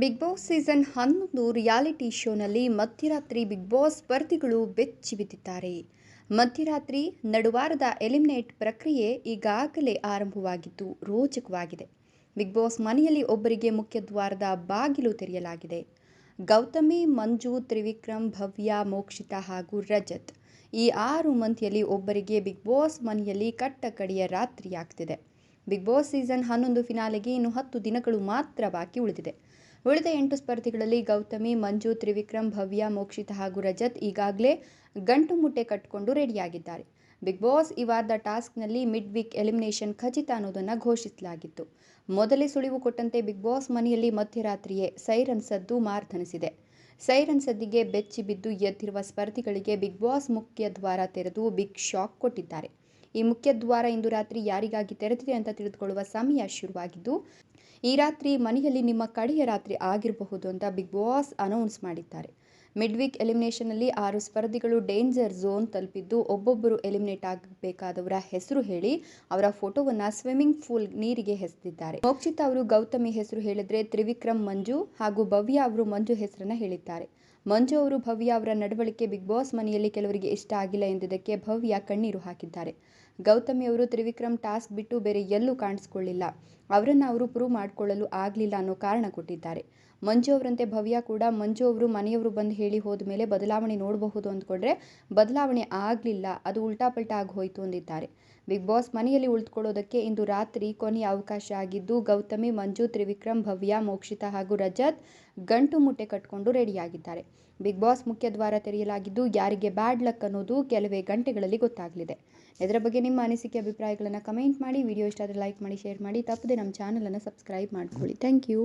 Big Boss season ಹನ್ನೊಂದು reality ಶೋನಲ್ಲಿ ಮಧ್ಯರಾತ್ರಿ ಬಿಗ್ ಬಾಸ್ ಸ್ಪರ್ಧಿಗಳು ಬೆಚ್ಚಿ ಬಿದ್ದಿದ್ದಾರೆ. ಮಧ್ಯರಾತ್ರಿ ನಡುವಾರದ ಎಲಿಮಿನೇಟ್ ಪ್ರಕ್ರಿಯೆ ಈಗಾಗಲೇ ಆರಂಭವಾಗಿದ್ದು ರೋಚಕವಾಗಿದೆ. ಬಿಗ್ ಬಾಸ್ ಮನೆಯಲ್ಲಿ ಒಬ್ಬರಿಗೆ ಮುಖ್ಯ ದ್ವಾರದ ಬಾಗಿಲು ತೆರೆಯಲಾಗಿದೆ. ಗೌತಮಿ, ಮಂಜು, ತ್ರಿವಿಕ್ರಮ್, ಭವ್ಯ, ಮೋಕ್ಷಿತಾ ಹಾಗೂ ರಜತ್ ಈ ಆರು ಮಂದಿಯಲ್ಲಿ ಒಬ್ಬರಿಗೆ ಬಿಗ್ ಬಾಸ್ ಮನೆಯಲ್ಲಿ ಕಟ್ಟ ರಾತ್ರಿ ರಾತ್ರಿಯಾಗ್ತಿದೆ. ಬಿಗ್ ಬಾಸ್ ಸೀಸನ್ ಹನ್ನೊಂದು ಫಿನಾಲೆಗೆ ಇನ್ನು ಹತ್ತು ದಿನಗಳು ಮಾತ್ರ ಬಾಕಿ ಉಳಿದಿದೆ. ಉಳಿದ ಎಂಟು ಸ್ಪರ್ಧಿಗಳಲ್ಲಿ ಗೌತಮಿ, ಮಂಜು, ತ್ರಿವಿಕ್ರಮ್, ಭವ್ಯ, ಮೋಕ್ಷಿತ ಹಾಗೂ ರಜತ್ ಈಗಾಗಲೇ ಗಂಟು ಮುಟ್ಟೆ ಕಟ್ಟಿಕೊಂಡು ರೆಡಿಯಾಗಿದ್ದಾರೆ. ಬಿಗ್ ಬಾಸ್ ಈ ವಾರದ ಟಾಸ್ಕ್ನಲ್ಲಿ ಮಿಡ್ ವೀಕ್ ಎಲಿಮಿನೇಷನ್ ಖಚಿತ ಅನ್ನೋದನ್ನು ಘೋಷಿಸಲಾಗಿತ್ತು. ಮೊದಲೇ ಸುಳಿವು ಕೊಟ್ಟಂತೆ ಬಿಗ್ ಬಾಸ್ ಮನೆಯಲ್ಲಿ ಮಧ್ಯರಾತ್ರಿಯೇ ಸೈರನ್ ಸದ್ದು ಮಾರ್ಧನಿಸಿದೆ. ಸೈರನ್ ಸದ್ದಿಗೆ ಬೆಚ್ಚಿ ಬಿದ್ದು ಎದ್ದಿರುವ ಸ್ಪರ್ಧಿಗಳಿಗೆ ಬಿಗ್ ಬಾಸ್ ಮುಖ್ಯ ದ್ವಾರ ತೆರೆದು ಬಿಗ್ ಶಾಕ್ ಕೊಟ್ಟಿದ್ದಾರೆ. ಈ ಮುಖ್ಯ ದ್ವಾರ ಇಂದು ರಾತ್ರಿ ಯಾರಿಗಾಗಿ ತೆರೆದಿದೆ ಅಂತ ತಿಳಿದುಕೊಳ್ಳುವ ಸಮಯ ಶುರುವಾಗಿದ್ದು, ಈ ರಾತ್ರಿ ಮನೆಯಲ್ಲಿ ನಿಮ್ಮ ಕಡೆಯ ರಾತ್ರಿ ಆಗಿರಬಹುದು ಅಂತ ಬಿಗ್ ಬಾಸ್ ಅನೌನ್ಸ್ ಮಾಡಿದ್ದಾರೆ. ಮಿಡ್ ವೀಕ್ ಎಲಿಮಿನೇಷನ್ನಲ್ಲಿ ಆರು ಸ್ಪರ್ಧಿಗಳು ಡೇಂಜರ್ ಝೋನ್ ತಲುಪಿದ್ದು, ಒಬ್ಬೊಬ್ಬರು ಎಲಿಮಿನೇಟ್ ಆಗಬೇಕಾದವರ ಹೆಸರು ಹೇಳಿ ಅವರ ಫೋಟೋವನ್ನು ಸ್ವಿಮ್ಮಿಂಗ್ ಪೂಲ್ ನೀರಿಗೆ ಹೆಸರಿದ್ದಾರೆ ಮೋಕ್ಷಿತಾ ಅವರು ಗೌತಮಿ ಹೆಸರು ಹೇಳಿದರೆ ತ್ರಿವಿಕ್ರಮ್ ಮಂಜು ಹಾಗೂ ಭವ್ಯ ಅವರು ಮಂಜು ಹೆಸರನ್ನು ಹೇಳಿದ್ದಾರೆ. ಮಂಜು ಅವರು ಭವ್ಯ ಅವರ ನಡವಳಿಕೆ ಬಿಗ್ ಬಾಸ್ ಮನೆಯಲ್ಲಿ ಕೆಲವರಿಗೆ ಇಷ್ಟ ಆಗಿಲ್ಲ ಎಂದಿದ್ದಕ್ಕೆ ಭವ್ಯ ಕಣ್ಣೀರು ಹಾಕಿದ್ದಾರೆ. ಗೌತಮಿ ಅವರು ತ್ರಿವಿಕ್ರಮ್ ಟಾಸ್ಕ್ ಬಿಟ್ಟು ಬೇರೆ ಎಲ್ಲೂ ಕಾಣಿಸ್ಕೊಳ್ಳಿಲ್ಲ. ಅವರನ್ನು ಅವರು ಪ್ರೂವ್ ಮಾಡಿಕೊಳ್ಳಲು ಆಗಲಿಲ್ಲ ಅನ್ನೋ ಕಾರಣ ಕೊಟ್ಟಿದ್ದಾರೆ. ಮಂಜು ಅವರಂತೆ ಭವ್ಯ ಕೂಡ ಮಂಜು ಅವರು ಮನೆಯವರು ಬಂದು ಹೇಳಿ ಹೋದ ಮೇಲೆ ಬದಲಾವಣೆ ನೋಡಬಹುದು ಅಂದ್ಕೊಂಡ್ರೆ ಬದಲಾವಣೆ ಆಗಲಿಲ್ಲ, ಅದು ಉಲ್ಟಾ ಪಲ್ಟಾ ಆಗಿ ಹೋಯಿತು ಅಂದಿದ್ದಾರೆ. ಬಿಗ್ ಬಾಸ್ ಮನೆಯಲ್ಲಿ ಉಳಿದುಕೊಳ್ಳೋದಕ್ಕೆ ಇಂದು ರಾತ್ರಿ ಕೊನೆಯ ಅವಕಾಶ ಆಗಿದ್ದು, ಗೌತಮಿ, ಮಂಜು, ತ್ರಿವಿಕ್ರಮ್, ಭವ್ಯ, ಮೋಕ್ಷಿತಾ ಹಾಗೂ ರಜತ್ ಗಂಟು ಮುಟ್ಟೆ ಕಟ್ಕೊಂಡು ರೆಡಿಯಾಗಿದ್ದಾರೆ ಬಿಗ್ ಬಾಸ್ ಮುಖ್ಯ ದ್ವಾರ ತೆರೆಯಲಾಗಿದ್ದು ಯಾರಿಗೆ ಬ್ಯಾಡ್ ಲಕ್ ಅನ್ನೋದು ಕೆಲವೇ ಗಂಟೆಗಳಲ್ಲಿ ಗೊತ್ತಾಗಲಿದೆ. ಇದರ ಬಗ್ಗೆ ನಿಮ್ಮ ಅನಿಸಿಕೆ, ಅಭಿಪ್ರಾಯಗಳನ್ನು ಕಮೆಂಟ್ ಮಾಡಿ. ವಿಡಿಯೋ ಇಷ್ಟ ಆದರೆ ಲೈಕ್ ಮಾಡಿ, ಶೇರ್ ಮಾಡಿ. ತಪ್ಪದೆ ನಮ್ಮ ಚಾನಲನ್ನು ಸಬ್ಸ್ಕ್ರೈಬ್ ಮಾಡ್ಕೊಳ್ಳಿ. Thank you.